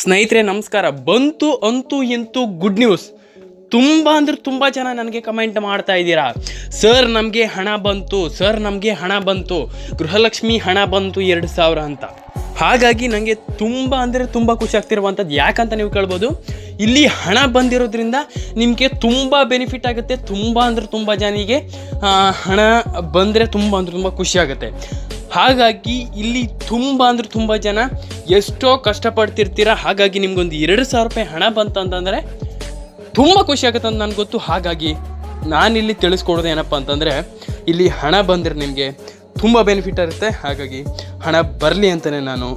ಸ್ನೇಹಿತರೆ, ನಮಸ್ಕಾರ. ಬಂತು ಅಂತೂ ಇಂತೂ ಗುಡ್ ನ್ಯೂಸ್ ತುಂಬ ಅಂದ್ರೆ ತುಂಬ ಜನ ನನಗೆ ಕಮೆಂಟ್ ಮಾಡ್ತಾ ಇದ್ದೀರಾ. ಸರ್ ನಮಗೆ ಹಣ ಬಂತು. ಸರ್ ನಮಗೆ ಹಣ ಬಂತು. ಗೃಹಲಕ್ಷ್ಮಿ ಹಣ ಬಂತು ಎರಡು ಸಾವಿರ ಅಂತ. ಹಾಗಾಗಿ ನನಗೆ ತುಂಬ ಅಂದರೆ ತುಂಬ ಖುಷಿ ಆಗ್ತಿರುವಂಥದ್ದು ಯಾಕಂತ ನೀವು ಕೇಳ್ಬೋದು? ಇಲ್ಲಿ ಹಣ ಬಂದಿರೋದ್ರಿಂದ ನಿಮಗೆ ತುಂಬ ಬೆನಿಫಿಟ್ ಆಗುತ್ತೆ. ತುಂಬ ಅಂದರೆ ತುಂಬ ಜನಿಗೆ ಹಣ ಬಂದರೆ ತುಂಬ ಅಂದರೆ ತುಂಬ ಖುಷಿ ಆಗುತ್ತೆ. ಹಾಗಾಗಿ ಇಲ್ಲಿ ತುಂಬ ಅಂದರೆ ತುಂಬ ಜನ ಎಷ್ಟೋ ಕಷ್ಟಪಡ್ತಿರ್ತೀರ. ಹಾಗಾಗಿ ನಿಮ್ಗೊಂದು ಎರಡು ಸಾವಿರ ರೂಪಾಯಿ ಹಣ ಬಂತಂತಂದರೆ ತುಂಬ ಖುಷಿ ಆಗುತ್ತೆ ಅಂತ ನನಗೆ ಗೊತ್ತು ಹಾಗಾಗಿ ನಾನಿಲ್ಲಿ ತಿಳಿಸ್ಕೊಡೋದು ಏನಪ್ಪ ಅಂತಂದರೆ, ಇಲ್ಲಿ ಹಣ ಬಂದರೆ ನಿಮಗೆ ತುಂಬ ಬೆನಿಫಿಟ್ ಇರುತ್ತೆ ಹಾಗಾಗಿ ಹಣ ಬರಲಿ ಅಂತಲೇ ನಾನು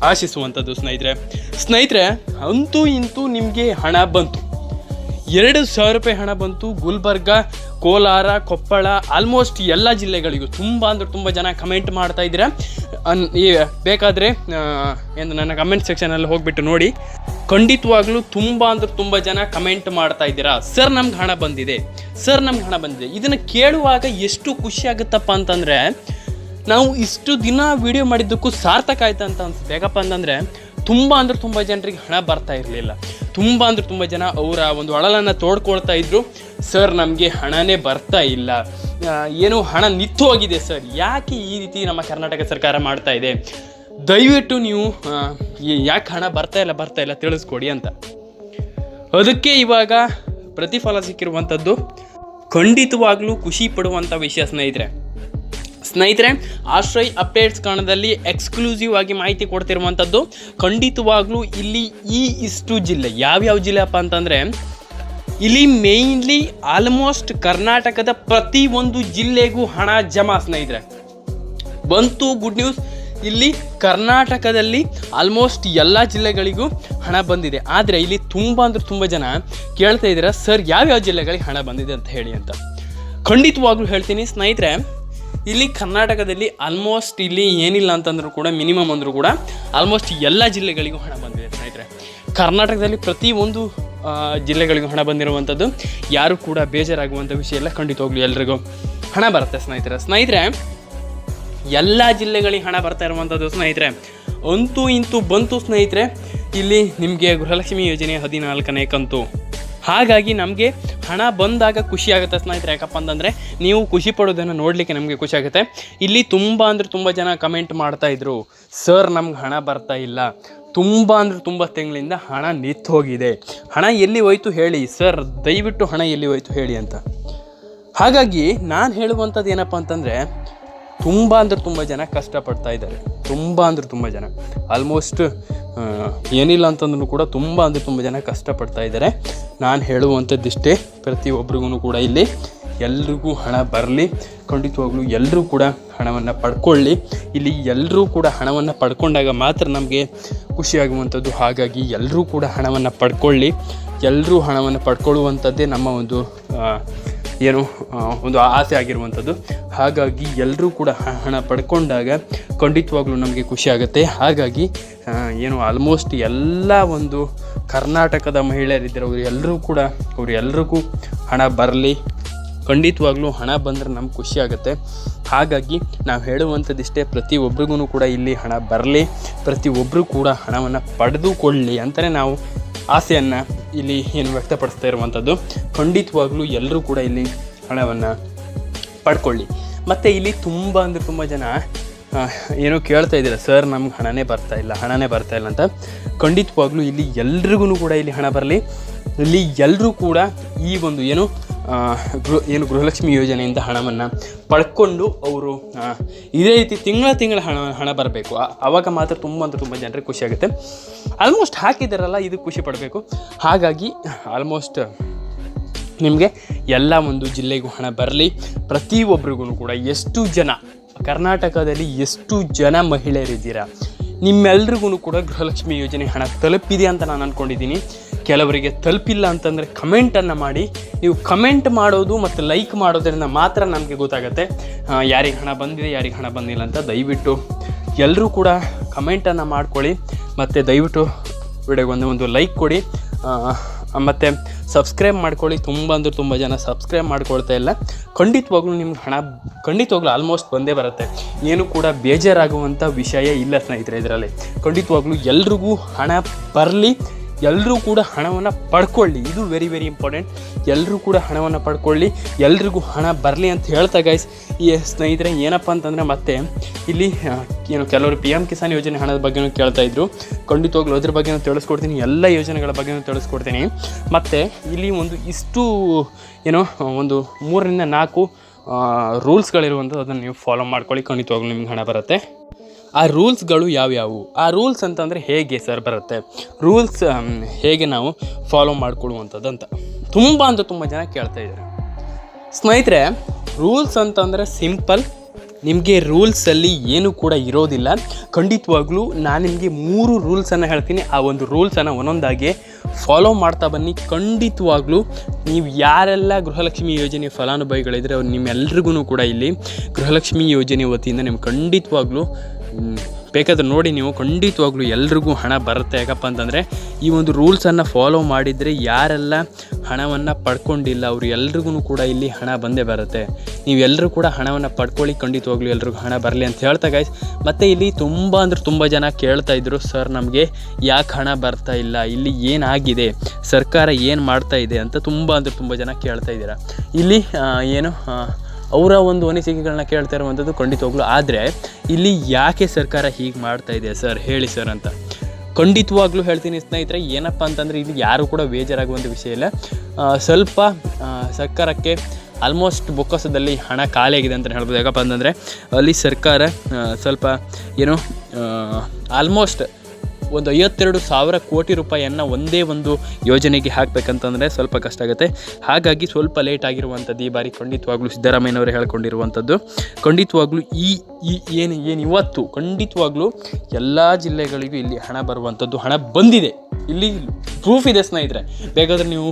ಆಶಿಸುವಂಥದ್ದು ಸ್ನೇಹಿತರೆ. ಸ್ನೇಹಿತರೆ, ಅಂತೂ ಇಂತೂ ನಿಮಗೆ ಹಣ ಬಂತು. ಎರಡು ಸಾವಿರ ರೂಪಾಯಿ ಹಣ ಬಂತು. ಗುಲ್ಬರ್ಗ, ಕೋಲಾರ, ಕೊಪ್ಪಳ ಆಲ್ಮೋಸ್ಟ್ ಎಲ್ಲ ಜಿಲ್ಲೆಗಳಿಗೂ. ತುಂಬ ಅಂದರೆ ತುಂಬ ಜನ ಕಮೆಂಟ್ ಮಾಡ್ತಾ ಇದ್ದೀರಾ. ಅನ್, ಈ, ಬೇಕಾದರೆ ಏನು ನನ್ನ ಕಮೆಂಟ್ ಸೆಕ್ಷನಲ್ಲಿ ಹೋಗ್ಬಿಟ್ಟು ನೋಡಿ. ಖಂಡಿತವಾಗ್ಲೂ ತುಂಬ ಅಂದ್ರೆ ತುಂಬ ಜನ ಕಮೆಂಟ್ ಮಾಡ್ತಾ ಇದ್ದೀರಾ. ಸರ್ ನಮ್ಗೆ ಹಣ ಬಂದಿದೆ. ಸರ್ ನಮ್ಗೆ ಹಣ ಬಂದಿದೆ. ಇದನ್ನು ಕೇಳುವಾಗ ಎಷ್ಟು ಖುಷಿ ಆಗುತ್ತಪ್ಪ ಅಂತಂದರೆ, ನಾವು ಇಷ್ಟು ದಿನ ವಿಡಿಯೋ ಮಾಡಿದ್ದಕ್ಕೂ ಸಾರ್ಥಕ ಆಯ್ತು ಅಂತ ಅನ್ಸುತ್ತೆ ಯಾಕಪ್ಪ ಅಂತಂದರೆ ತುಂಬ ಅಂದ್ರೆ ತುಂಬ ಜನರಿಗೆ ಹಣ ಬರ್ತಾ ಇರಲಿಲ್ಲ. ತುಂಬ ಅಂದ್ರೆ ತುಂಬ ಜನ ಅವರ ಒಂದು ಅಳಲನ್ನು ತೋಡ್ಕೊಳ್ತಾ ಇದ್ರು. ಸರ್, ನಮಗೆ ಹಣನೇ ಬರ್ತಾ ಇಲ್ಲ. ಏನು ಏನೋ ಹಣ ನಿಂತು ಹೋಗಿದೆ ಸರ್. ಯಾಕೆ ಈ ರೀತಿ ನಮ್ಮ ಕರ್ನಾಟಕ ಸರ್ಕಾರ ಮಾಡ್ತಾ ಇದೆ? ದಯವಿಟ್ಟು ನೀವು ಯಾಕೆ ಹಣ ಬರ್ತಾ ಇಲ್ಲ ಬರ್ತಾ ಇಲ್ಲ ತಿಳಿಸ್ಕೊಡಿ ಅಂತ. ಅದಕ್ಕೆ ಇವಾಗ ಪ್ರತಿಫಲ ಸಿಕ್ಕಿರುವಂಥದ್ದು ಖಂಡಿತವಾಗ್ಲೂ ಖುಷಿ ಪಡುವಂಥ ವಿಷಯ ಸ್ನೇಹಿತರೆ. ಸ್ನೇಹಿತರೆ, ಆಶ್ರಯ್ ಅಪ್ಡೇಟ್ಸ್ ಕಾಣದಲ್ಲಿ ಎಕ್ಸ್ಕ್ಲೂಸಿವ್ ಆಗಿ ಮಾಹಿತಿ ಕೊಡ್ತಿರುವಂಥದ್ದು ಖಂಡಿತವಾಗ್ಲೂ ಇಲ್ಲಿ ಈ ಇಷ್ಟು ಜಿಲ್ಲೆ, ಯಾವ್ಯಾವ ಜಿಲ್ಲೆ ಅಪ್ಪ ಅಂತಂದರೆ, ಇಲ್ಲಿ ಮೇಯ್ನ್ಲಿ ಆಲ್ಮೋಸ್ಟ್ ಕರ್ನಾಟಕದ ಪ್ರತಿ ಒಂದು ಜಿಲ್ಲೆಗೂ ಹಣ ಜಮಾ ಸ್ನೇಹಿತರೆ. ಬಂತು ಗುಡ್ ನ್ಯೂಸ್ ಇಲ್ಲಿ ಕರ್ನಾಟಕದಲ್ಲಿ ಆಲ್ಮೋಸ್ಟ್ ಎಲ್ಲ ಜಿಲ್ಲೆಗಳಿಗೂ ಹಣ ಬಂದಿದೆ. ಆದರೆ ಇಲ್ಲಿ ತುಂಬ ಅಂದ್ರೆ ತುಂಬ ಜನ ಕೇಳ್ತಾ ಇದ್ದೀರಾ, ಸರ್, ಯಾವ್ಯಾವ ಜಿಲ್ಲೆಗಳಿಗೆ ಹಣ ಬಂದಿದೆ ಅಂತ ಹೇಳಿ ಅಂತ. ಖಂಡಿತವಾಗ್ಲೂ ಹೇಳ್ತೀನಿ, ಸ್ನೇಹಿತರೆ ಇಲ್ಲಿ ಕರ್ನಾಟಕದಲ್ಲಿ ಆಲ್ಮೋಸ್ಟ್ ಇಲ್ಲಿ ಏನಿಲ್ಲ ಅಂತಂದ್ರೂ ಕೂಡ ಮಿನಿಮಮ್ ಅಂದರೂ ಕೂಡ ಆಲ್ಮೋಸ್ಟ್ ಎಲ್ಲ ಜಿಲ್ಲೆಗಳಿಗೂ ಹಣ ಬಂದಿದೆ ಸ್ನೇಹಿತರೆ. ಕರ್ನಾಟಕದಲ್ಲಿ ಪ್ರತಿ ಒಂದು ಜಿಲ್ಲೆಗಳಿಗೂ ಹಣ ಬಂದಿರುವಂಥದ್ದು ಯಾರು ಕೂಡ ಬೇಜಾರಾಗುವಂಥ ವಿಷಯ ಖಂಡಿತ ಹೋಗ್ಲಿ ಎಲ್ರಿಗೂ. ಹಣ ಬರುತ್ತೆ ಸ್ನೇಹಿತರೆ. ಸ್ನೇಹಿತರೆ, ಎಲ್ಲ ಜಿಲ್ಲೆಗಳಿಗೆ ಹಣ ಬರ್ತಾ ಇರುವಂಥದ್ದು ಸ್ನೇಹಿತರೆ. ಅಂತೂ ಇಂತೂ ಬಂತು ಸ್ನೇಹಿತರೆ, ಇಲ್ಲಿ ನಿಮಗೆ ಗೃಹಲಕ್ಷ್ಮಿ ಯೋಜನೆ ಹದಿನಾಲ್ಕನೇ ಕಂತು. ಹಾಗಾಗಿ ನಮಗೆ ಹಣ ಬಂದಾಗ ಖುಷಿ ಆಗುತ್ತೆ ಸ್ನೇಹಿತರೆ. ಯಾಕಪ್ಪ ಅಂತಂದರೆ ನೀವು ಖುಷಿ ಪಡೋದನ್ನು ನೋಡಲಿಕ್ಕೆ ನಮಗೆ ಖುಷಿ ಆಗುತ್ತೆ. ಇಲ್ಲಿ ತುಂಬ ಅಂದರೆ ತುಂಬ ಜನ ಕಮೆಂಟ್ ಮಾಡ್ತಾ ಇದ್ರು ಸರ್ ನಮ್ಗೆ ಹಣ ಬರ್ತಾ ಇಲ್ಲ. ತುಂಬ ಅಂದರೆ ತುಂಬ ತಿಂಗಳಿಂದ ಹಣ ನಿಂತು ಹೋಗಿದೆ ಹಣ ಎಲ್ಲಿ ಹೋಯ್ತು ಹೇಳಿ? ಸರ್ ದಯವಿಟ್ಟು ಹಣ ಎಲ್ಲಿ ಹೋಯ್ತು ಹೇಳಿ ಅಂತ. ಹಾಗಾಗಿ ನಾನು ಹೇಳುವಂಥದ್ದು ಏನಪ್ಪ ಅಂತಂದರೆ, ತುಂಬ ಅಂದರೆ ತುಂಬ ಜನ ಕಷ್ಟಪಡ್ತಾ ಇದ್ದಾರೆ. ತುಂಬ ಅಂದರೆ ತುಂಬ ಜನ. ಆಲ್ಮೋಸ್ಟ್ ಏನಿಲ್ಲ ಅಂತಂದ್ರೂ ಕೂಡ ತುಂಬ ಅಂದರೆ ತುಂಬ ಜನ ಕಷ್ಟಪಡ್ತಾ ಇದ್ದಾರೆ. ನಾನು ಹೇಳುವಂಥದ್ದಿಷ್ಟೇ ಪ್ರತಿಯೊಬ್ಬರಿಗೂ ಕೂಡ ಇಲ್ಲಿ ಎಲ್ರಿಗೂ ಹಣ ಬರಲಿ. ಖಂಡಿತವಾಗ್ಲೂ ಎಲ್ಲರೂ ಕೂಡ ಹಣವನ್ನು ಪಡ್ಕೊಳ್ಳಿ. ಇಲ್ಲಿ ಎಲ್ಲರೂ ಕೂಡ ಹಣವನ್ನು ಪಡ್ಕೊಂಡಾಗ ಮಾತ್ರ ನಮಗೆ ಖುಷಿಯಾಗುವಂಥದ್ದು ಹಾಗಾಗಿ ಎಲ್ಲರೂ ಕೂಡ ಹಣವನ್ನು ಪಡ್ಕೊಳ್ಳಿ. ಎಲ್ಲರೂ ಹಣವನ್ನು ಪಡ್ಕೊಳ್ಳುವಂಥದ್ದೇ ನಮ್ಮ ಒಂದು ಏನು ಒಂದು ಆಸೆ ಆಗಿರುವಂಥದ್ದು. ಹಾಗಾಗಿ ಎಲ್ಲರೂ ಕೂಡ ಹಣ ಪಡ್ಕೊಂಡಾಗ ಖಂಡಿತವಾಗ್ಲೂ ನಮಗೆ ಖುಷಿ ಆಗುತ್ತೆ. ಹಾಗಾಗಿ ಏನು ಆಲ್ಮೋಸ್ಟ್ ಎಲ್ಲ ಒಂದು ಕರ್ನಾಟಕದ ಮಹಿಳೆಯರಿದ್ದರೆ ಅವರು ಎಲ್ಲರೂ ಕೂಡ, ಅವರು ಎಲ್ರಿಗೂ ಹಣ ಬರಲಿ. ಖಂಡಿತವಾಗ್ಲೂ ಹಣ ಬಂದರೆ ನಮ್ಗೆ ಖುಷಿ ಆಗುತ್ತೆ. ಹಾಗಾಗಿ ನಾವು ಹೇಳುವಂಥದ್ದಿಷ್ಟೇ ಪ್ರತಿಯೊಬ್ಬರಿಗೂ ಕೂಡ ಇಲ್ಲಿ ಹಣ ಬರಲಿ. ಪ್ರತಿಯೊಬ್ಬರು ಕೂಡ ಹಣವನ್ನು ಪಡೆದುಕೊಳ್ಳಿ ಅಂತಲೇ ನಾವು ಆಸೆಯನ್ನು ಇಲ್ಲಿ ಏನು ವ್ಯಕ್ತಪಡಿಸ್ತಾ ಇರುವಂಥದ್ದು. ಖಂಡಿತವಾಗ್ಲೂ ಎಲ್ಲರೂ ಕೂಡ ಇಲ್ಲಿ ಹಣವನ್ನು ಪಡ್ಕೊಳ್ಳಿ. ಮತ್ತು ಇಲ್ಲಿ ತುಂಬ ಅಂದರೆ ತುಂಬ ಜನ ಏನೋ ಕೇಳ್ತಾ ಇದ್ದೀರ, ಸರ್ ನಮ್ಗೆ ಹಣನೇ ಬರ್ತಾ ಇಲ್ಲ, ಹಣನೇ ಬರ್ತಾ ಇಲ್ಲ ಅಂತ. ಖಂಡಿತವಾಗ್ಲೂ ಇಲ್ಲಿ ಎಲ್ರಿಗೂ ಕೂಡ ಇಲ್ಲಿ ಹಣ ಬರಲಿ. ಇಲ್ಲಿ ಎಲ್ಲರೂ ಕೂಡ ಈ ಒಂದು ಏನು ಗೃಹ, ಏನು ಗೃಹಲಕ್ಷ್ಮಿ ಯೋಜನೆಯಿಂದ ಹಣವನ್ನು ಪಡ್ಕೊಂಡು ಅವರು ಇದೇ ರೀತಿ ತಿಂಗಳ ತಿಂಗಳ ಹಣ ಹಣ ಬರಬೇಕು. ಆವಾಗ ಮಾತ್ರ ತುಂಬ ಅಂದರೆ ತುಂಬ ಜನರಿಗೆ ಖುಷಿಯಾಗುತ್ತೆ ಆಲ್ಮೋಸ್ಟ್ ಹಾಕಿದ್ದಾರಲ್ಲ ಇದು ಖುಷಿ ಪಡಬೇಕು. ಹಾಗಾಗಿ ಆಲ್ಮೋಸ್ಟ್ ನಿಮಗೆ ಎಲ್ಲ ಒಂದು ಜಿಲ್ಲೆಗೂ ಹಣ ಬರಲಿ. ಪ್ರತಿಯೊಬ್ಬರಿಗೂ ಕೂಡ ಎಷ್ಟು ಜನ ಕರ್ನಾಟಕದಲ್ಲಿ ಎಷ್ಟು ಜನ ಮಹಿಳೆಯರಿದ್ದೀರಾ? ನಿಮ್ಮೆಲ್ರಿಗೂ ಕೂಡ ಗೃಹಲಕ್ಷ್ಮಿ ಯೋಜನೆ ಹಣ ತಲುಪಿದೆ ಅಂತ ನಾನು ಅಂದ್ಕೊಂಡಿದ್ದೀನಿ ಕೆಲವರಿಗೆ ತಲುಪಿಲ್ಲ ಅಂತಂದರೆ ಕಮೆಂಟನ್ನು ಮಾಡಿ. ನೀವು ಕಮೆಂಟ್ ಮಾಡೋದು ಮತ್ತು ಲೈಕ್ ಮಾಡೋದರಿಂದ ಮಾತ್ರ ನಮಗೆ ಗೊತ್ತಾಗುತ್ತೆ. ಯಾರಿಗೆ ಹಣ ಬಂದಿದೆ, ಯಾರಿಗೆ ಹಣ ಬಂದಿಲ್ಲ ಅಂತ ದಯವಿಟ್ಟು ಎಲ್ಲರೂ ಕೂಡ ಕಮೆಂಟನ್ನು ಮಾಡ್ಕೊಳ್ಳಿ. ಮತ್ತು ದಯವಿಟ್ಟು ವಿಡಿಯೋಗೆ ಒಂದು ಒಂದು ಲೈಕ್ ಕೊಡಿ ಮತ್ತು ಸಬ್ಸ್ಕ್ರೈಬ್ ಮಾಡ್ಕೊಳ್ಳಿ. ತುಂಬ ಅಂದ್ರೆ ತುಂಬ ಜನ ಸಬ್ಸ್ಕ್ರೈಬ್ ಮಾಡ್ಕೊಳ್ತಾ ಇಲ್ಲ. ಖಂಡಿತವಾಗ್ಲೂ ನಿಮ್ಗೆ ಹಣ, ಖಂಡಿತವಾಗ್ಲೂ ಆಲ್ಮೋಸ್ಟ್ ಬಂದೇ ಬರುತ್ತೆ. ಏನು ಕೂಡ ಬೇಜಾರಾಗುವಂಥ ವಿಷಯ ಇಲ್ಲ ಸ್ನೇಹಿತರೆ ಇದರಲ್ಲಿ. ಖಂಡಿತವಾಗ್ಲೂ ಎಲ್ರಿಗೂ ಹಣ ಬರಲಿ. ಎಲ್ಲರೂ ಕೂಡ ಹಣವನ್ನು ಪಡ್ಕೊಳ್ಳಿ. ಇದು ವೆರಿ ವೆರಿ ಇಂಪಾರ್ಟೆಂಟ್ ಎಲ್ಲರೂ ಕೂಡ ಹಣವನ್ನು ಪಡ್ಕೊಳ್ಳಿ. ಎಲ್ರಿಗೂ ಹಣ ಬರಲಿ ಅಂತ ಹೇಳ್ತಾ ಗೈಸ್ ಈ ಸ್ನೇಹಿತರೆ, ಏನಪ್ಪ ಅಂತಂದರೆ ಮತ್ತೆ ಇಲ್ಲಿ ಏನು ಕೆಲವರು ಪಿ ಎಂ ಕಿಸಾನ್ ಯೋಜನೆ ಹಣದ ಬಗ್ಗೆನೂ ಕೇಳ್ತಾ ಇದ್ರು. ಖಂಡಿತವಾಗ್ಲೂ ಅದ್ರ ಬಗ್ಗೆನೂ ತಿಳಿಸ್ಕೊಡ್ತೀನಿ. ಎಲ್ಲ ಯೋಜನೆಗಳ ಬಗ್ಗೆನೂ ತಿಳಿಸ್ಕೊಡ್ತೀನಿ. ಮತ್ತು ಇಲ್ಲಿ ಒಂದು ಇಷ್ಟು, ಏನೋ, ಒಂದು ಮೂರರಿಂದ ನಾಲ್ಕು ರೂಲ್ಸ್ಗಳಿರುವಂಥದ್ದು ಅದನ್ನು ನೀವು ಫಾಲೋ ಮಾಡ್ಕೊಳ್ಳಿ. ಖಂಡಿತವಾಗ್ಲೂ ನಿಮ್ಗೆ ಹಣ ಬರುತ್ತೆ. ಆ ರೂಲ್ಸ್ಗಳು ಯಾವ್ಯಾವು? ಆ ರೂಲ್ಸ್ ಅಂತಂದರೆ ಹೇಗೆ ಸರ್ ಬರುತ್ತೆ? ರೂಲ್ಸ್ ಹೇಗೆ ನಾವು ಫಾಲೋ ಮಾಡಿಕೊಳ್ಳುವಂಥದ್ದು ಅಂತ. ತುಂಬ ಅಂತ ತುಂಬ ಜನ ಕೇಳ್ತಾ ಇದ್ದಾರೆ. ಸ್ನೇಹಿತರೆ, ರೂಲ್ಸ್ ಅಂತಂದರೆ ಸಿಂಪಲ್. ನಿಮಗೆ ರೂಲ್ಸಲ್ಲಿ ಏನೂ ಕೂಡ ಇರೋದಿಲ್ಲ. ಖಂಡಿತವಾಗ್ಲೂ ನಾನು ನಿಮಗೆ ಮೂರು ರೂಲ್ಸನ್ನು ಹೇಳ್ತೀನಿ. ಆ ಒಂದು ರೂಲ್ಸನ್ನು ಒಂದೊಂದಾಗಿ ಫಾಲೋ ಮಾಡ್ತಾ ಬನ್ನಿ. ಖಂಡಿತವಾಗ್ಲೂ ನೀವು ಯಾರೆಲ್ಲ ಗೃಹಲಕ್ಷ್ಮಿ ಯೋಜನೆ ಫಲಾನುಭವಿಗಳಿದ್ರೆ ಅವ್ರು ನಿಮ್ಮೆಲ್ರಿಗೂ ಕೂಡ ಇಲ್ಲಿ ಗೃಹಲಕ್ಷ್ಮಿ ಯೋಜನೆ ವತಿಯಿಂದ ನಿಮ್ಗೆ ಖಂಡಿತವಾಗ್ಲೂ ಬೇಕಾದ್ರೆ ನೋಡಿ ನೀವು, ಖಂಡಿತವಾಗ್ಲೂ ಎಲ್ರಿಗೂ ಹಣ ಬರುತ್ತೆ. ಯಾಕಪ್ಪ ಅಂತಂದರೆ, ಈ ಒಂದು ರೂಲ್ಸನ್ನು ಫಾಲೋ ಮಾಡಿದರೆ ಯಾರೆಲ್ಲ ಹಣವನ್ನು ಪಡ್ಕೊಂಡಿಲ್ಲ, ಅವರು ಎಲ್ರಿಗೂ ಕೂಡ ಇಲ್ಲಿ ಹಣ ಬಂದೇ ಬರುತ್ತೆ. ನೀವೆಲ್ಲರೂ ಕೂಡ ಹಣವನ್ನು ಪಡ್ಕೊಳ್ಳಿ, ಖಂಡಿತವಾಗ್ಲೂ ಎಲ್ರಿಗೂ ಹಣ ಬರಲಿ ಅಂತ ಹೇಳ್ತಾ ಗಾಯ್ಸ್ ಮತ್ತು ಇಲ್ಲಿ ತುಂಬ ಅಂದರೆ ತುಂಬ ಜನ ಕೇಳ್ತಾ ಇದ್ರು ಸರ್ ನಮಗೆ ಯಾಕೆ ಹಣ ಬರ್ತಾ ಇಲ್ಲ? ಇಲ್ಲಿ ಏನಾಗಿದೆ ಸರ್ಕಾರ ಏನು ಮಾಡ್ತಾ ಇದೆ? ಅಂತ ತುಂಬ ಅಂದರೆ ತುಂಬ ಜನ ಕೇಳ್ತಾ ಇದ್ದೀರಾ. ಇಲ್ಲಿ ಏನು ಅವರ ಒಂದು ಅನಿಸಿಕೆಗಳನ್ನ ಕೇಳ್ತಾ ಇರುವಂಥದ್ದು ಖಂಡಿತವಾಗ್ಲೂ. ಆದರೆ, ಇಲ್ಲಿ ಯಾಕೆ ಸರ್ಕಾರ ಹೀಗೆ ಮಾಡ್ತಾ ಇದೆ ಸರ್? ಹೇಳಿ ಸರ್ ಅಂತ. ಖಂಡಿತವಾಗ್ಲೂ ಹೇಳ್ತೀನಿ ಸ್ನೇಹಿತರೆ, ಏನಪ್ಪ ಅಂತಂದರೆ ಇಲ್ಲಿ ಯಾರು ಕೂಡ ಬೇಜಾರಾಗುವಂಥ ವಿಷಯ ಇಲ್ಲ. ಸ್ವಲ್ಪ ಸರ್ಕಾರಕ್ಕೆ ಆಲ್ಮೋಸ್ಟ್ ಬೊಕ್ಕಸದಲ್ಲಿ ಹಣ ಖಾಲಿ ಆಗಿದೆ ಅಂತ ಹೇಳ್ಬೋದು. ಯಾಕಪ್ಪ ಅಂತಂದರೆ, ಅಲ್ಲಿ ಸರ್ಕಾರ ಸ್ವಲ್ಪ, ಏನು ಆಲ್ಮೋಸ್ಟ್ ಒಂದು ಐವತ್ತೆರಡು ಸಾವಿರ ಕೋಟಿ ರೂಪಾಯಿಯನ್ನು ಒಂದೇ ಒಂದು ಯೋಜನೆಗೆ ಹಾಕಬೇಕಂತಂದರೆ ಸ್ವಲ್ಪ ಕಷ್ಟ ಆಗುತ್ತೆ. ಹಾಗಾಗಿ ಸ್ವಲ್ಪ ಲೇಟ್ ಆಗಿರುವಂಥದ್ದು ಈ ಬಾರಿ ಖಂಡಿತವಾಗ್ಲೂ ಸಿದ್ದರಾಮಯ್ಯನವರೇ ಹೇಳ್ಕೊಂಡಿರುವಂಥದ್ದು. ಖಂಡಿತವಾಗ್ಲೂ ಈ ಈ, ಏನು ಏನು ಇವತ್ತು ಖಂಡಿತವಾಗ್ಲೂ ಎಲ್ಲ ಜಿಲ್ಲೆಗಳಿಗೂ ಇಲ್ಲಿ ಹಣ ಬರುವಂಥದ್ದು ಹಣ ಬಂದಿದೆ. ಇಲ್ಲಿ ಪ್ರೂಫ್ ಇದೆ ಸ್ನೇಹಿತರೆ. ಬೇಕಾದ್ರೆ ನೀವು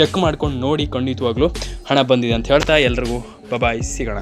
ಚೆಕ್ ಮಾಡ್ಕೊಂಡು ನೋಡಿ ಖಂಡಿತವಾಗ್ಲೂ ಹಣ ಬಂದಿದೆ ಅಂತ ಹೇಳ್ತಾ ಎಲ್ರಿಗೂ ಬಬಾಯ್ ಸಿಗೋಣ.